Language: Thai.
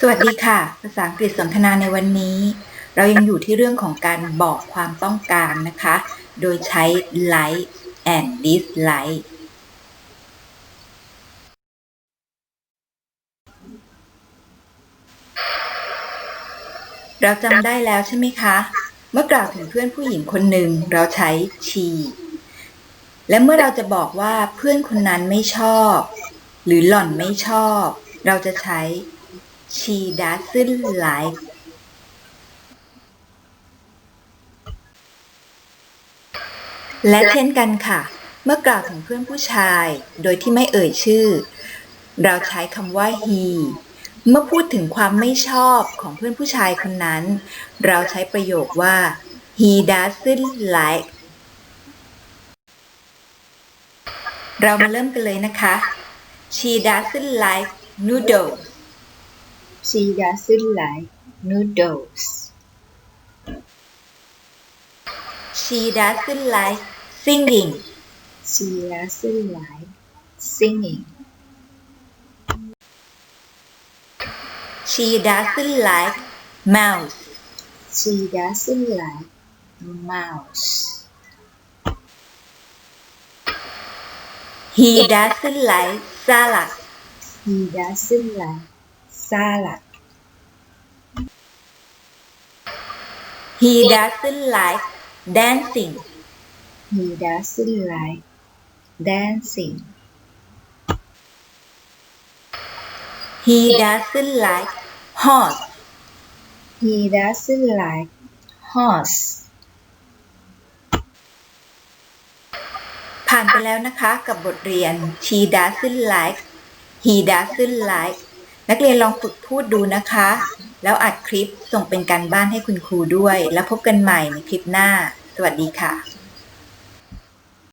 สวัสดีค่ะ ภาษาอังกฤษสนทนาในวันนี้ เรายังอยู่ที่เรื่องของการบอกความต้องการนะคะ โดยใช้ like and dislike เราจำได้แล้วใช่ไหมคะ เมื่อกล่าวถึงเพื่อนผู้หญิงคนหนึ่งเราใช้ she และเมื่อเราจะบอกว่าเพื่อนคนนั้นไม่ชอบ หรือหล่อนไม่ชอบ เราจะใช้ she doesn't like และเช่นกันค่ะ เมื่อกล่าวถึงเพื่อนผู้ชาย โดยที่ไม่เอ่ยชื่อ เราใช้คำว่า he เมื่อพูดถึงความไม่ชอบของเพื่อนผู้ชายคนนั้น เราใช้ประโยคว่า he doesn't like เรามาเริ่มกันเลยนะคะ she doesn't like noodles She doesn't like noodles. she doesn't like singing She doesn't like singing. she doesn't like mouse She doesn't like mouse. he doesn't like salad He doesn't like salad. he doesn't like dancing He doesn't like dancing. he doesn't like horse He doesn't like horse. ผ่านไปแล้วนะคะกับบทเรียน she doesn't like he doesn't like นักเรียนลองฝึกพูดดูนะคะ แล้วอัดคลิปส่งเป็นการบ้านให้คุณครูด้วย แล้วพบกันใหม่ในคลิปหน้า สวัสดีค่ะ